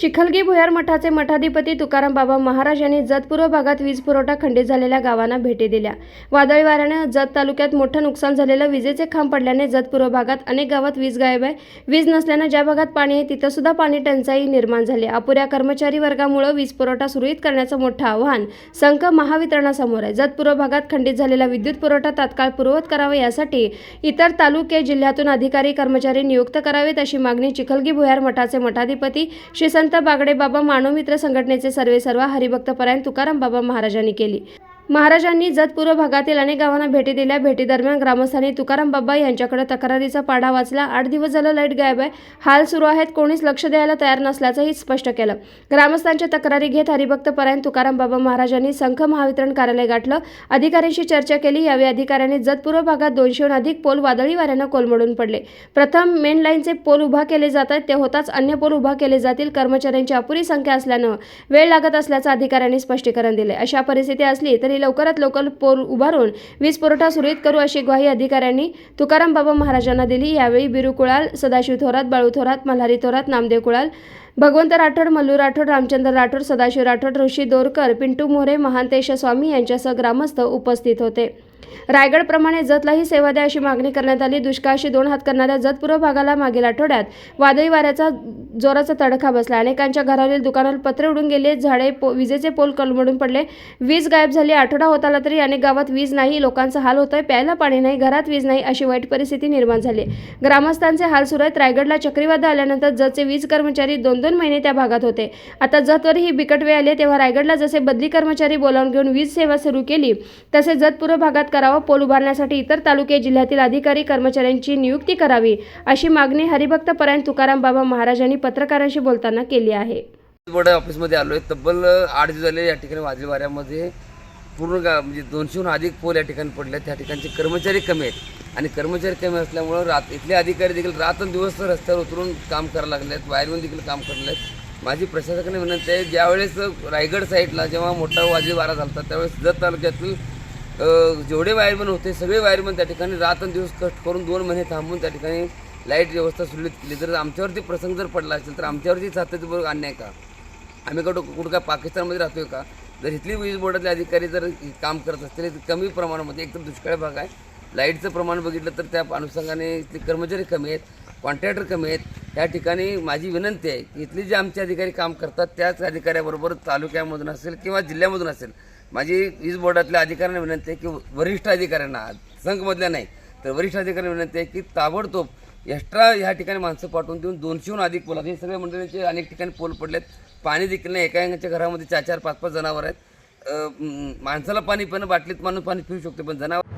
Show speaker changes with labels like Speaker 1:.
Speaker 1: चिखलगी भुयार मठाचे मठाधिपती तुकाराम बाबा महाराज यांनी जत पूर्व भागात वीज पुरवठा खंडित झालेल्या गावांना भेटी दिल्या. वादळी वाऱ्याने जत तालुक्यात मोठं नुकसान झालेलं विजेचे खांब पडल्याने जत पूर्व भागात अनेक गावात वीज गायब आहे. वीज नसल्यानं ज्या भागात पाणी आहे तिथं सुद्धा पाणी टंचाई निर्माण झाली अपुऱ्या कर्मचारी वर्गामुळे वीज पुरवठा सुरळीत करण्याचं मोठं आव्हान संघ महावितरणासमोर आहे. जत पूर्व भागात खंडित झालेला विद्युत पुरवठा तात्काळ पूर्ववत करावा यासाठी इतर तालुके जिल्ह्यातून अधिकारी कर्मचारी नियुक्त करावेत अशी मागणी चिखलगी भुयार मठाचे मठाधिपती श्री संत बागडे बाबा मानवमित्र संघटनेचे सर्वे सर्व हरिभक्तपरायण तुकाराम बाबा महाराजांनी केली. महाराजांनी जत पूर्व भागातील अनेक गावांना भेटी दिल्या. भेटीदरम्यान ग्रामस्थांनी तुकाराम बाबा यांच्याकडे तक्रारीचा पाढा वाचला. आठ दिवस झालं लाइट गायब आहे. हाल सुरू आहेत. कोणीच लक्ष द्यायला तयार नसल्याचंही स्पष्ट केलं. ग्रामस्थांच्या तक्रारी घेत हरिभक्त परायण तुकाराम बाबा महाराजांनी संघ महावितरण कार्यालय गाठलं. अधिकाऱ्यांशी चर्चा केली. यावेळी अधिकाऱ्यांनी जतपूर्व भागात दोनशेहून अधिक पोल वादळी वाऱ्यानं कोलमडून पडले. प्रथम मेन लाईनचे पोल उभा केले जात आहेत. ते होताच अन्य पोल उभा केले जातील. कर्मचाऱ्यांची अपुरी संख्या असल्यानं वेळ लागत असल्याचं अधिकाऱ्यांनी स्पष्टीकरण दिले अशा परिस्थिती असली तरी लवकरात लवकर पोल उभारून वीज पुरवठा सुरळीत करू अशी ग्वाही अधिकाऱ्यांनी तुकाराम बाबा महाराजांना दिली. यावेळी बिरू कुळाल सदाशिव थोरात बाळू थोरात मल्हारी थोरात नामदेव कुळाल भगवंत राठोड मल्लू राठोड रामचंद्र राठोड सदाशिव राठोड ऋषी दोरकर पिंटू मोरे महांतेश स्वामी यांच्यासह ग्रामस्थ उपस्थित होते. रायगडप्रमाणे जतलाही सेवा द्या अशी मागणी करण्यात आली. दुष्काळाशी दोन हात करणाऱ्या जतपूर्व भागाला मागील आठवड्यात वादळी वाऱ्याचा जोराचा तडखा बसला. अनेकांच्या घरावरील दुकानावर पत्रे उडून गेले झाडे पो विजेचे पोल कलमडून पडले. वीज गायब झाली. आठवडा होत आला तरी अनेक गावात वीज नाही लोकांचा हाल होतोय प्यायला पाणी नाही घरात वीज नाही अशी वाईट परिस्थिती निर्माण झाली. ग्रामस्थांचे हाल सुरू आहेत. रायगडला चक्रीवादळ आल्यानंतर जतचे वीज कर्मचारी दोन दोन महिने त्या भागात होते. आता जतवर ही बिकट वेळ आली तेव्हा रायगडला जसे बदली कर्मचारी बोलावून घेऊन वीज सेवा सुरू केली तसे जतपूर्व भागात करावं पोल उभारण्यासाठी इतर तालुके जिल्ह्यातील अधिकारी कर्मचाऱ्यांची नियुक्ती करावी अशी मागणी हरिभक्तपरायण तुकाराम बाबा महाराजांनी पत्रकारांशी बोलताना केली आहे.
Speaker 2: ऑफिसमध्ये आलो आहे तब्बल आठ दिवस झाले या ठिकाणी वाजवी वाऱ्यामध्ये पूर्ण गा म्हणजे दोनशेहून अधिक पोल या ठिकाणी पडले आहेत त्या ठिकाणचे कर्मचारी कमी आहेत. आणि कर्मचारी कमी असल्यामुळं रात इथले अधिकारी देखील रात्रंदिवस रस्त्यावर उतरून काम करायला लागले आहेत बाहेरून देखील काम करायला आहेत माझी प्रशासकाने विनंती आहे ज्यावेळेस रायगड साईडला जेव्हा मोठा वाजवी वारा झाला त्यावेळेस जत तालुक्यातील जेवढे वायरमन होते सगळे वायरमन त्या ठिकाणी रात्रंदिवस कष्ट करून दोन महिने थांबून त्या ठिकाणी लाइट व्यवस्था सुरळीत केली. जर आमच्यावरती प्रसंग जर पडला असेल तर आमच्यावरती सातत्यपूर्वक अन्याय का? आम्ही कुठं कुठं काय पाकिस्तानमध्ये राहतोय का? जर इथली वीज बोर्डातले अधिकारी जर काम करत असतील तर कमी प्रमाणामध्ये एकदम दुष्काळ भाग आहे. लाईटचं प्रमाण बघितलं तर त्या अनुषंगाने इथले कर्मचारी कमी आहेत कॉन्ट्रॅक्टर कमी आहेत. या ठिकाणी माझी विनंती आहे की इथले जे आमचे अधिकारी काम करतात त्याच अधिकाऱ्याबरोबर तालुक्यामधून असेल किंवा जिल्ह्यामधून असेल माझी वीज बोर्डातल्या अधिकाऱ्यांना विनंती आहे की वरिष्ठ अधिकाऱ्यांना संघमधल्या नाही तर वरिष्ठ अधिकाऱ्यांना विनंती आहे की ताबडतोब एक्स्ट्रा ह्या ठिकाणी माणसं पाठवून देऊन दोनशेहून अधिक पोल हे सगळ्या मंडळींचे अनेक ठिकाणी पोल पडलेत. पाणी देखील नाही एका एकाच्या घरामध्ये चार चार पाच पाच जनावर आहेत. माणसाला पाणी पिणं बाटलीत माणूस पाणी पिऊ शकतो पण जनावर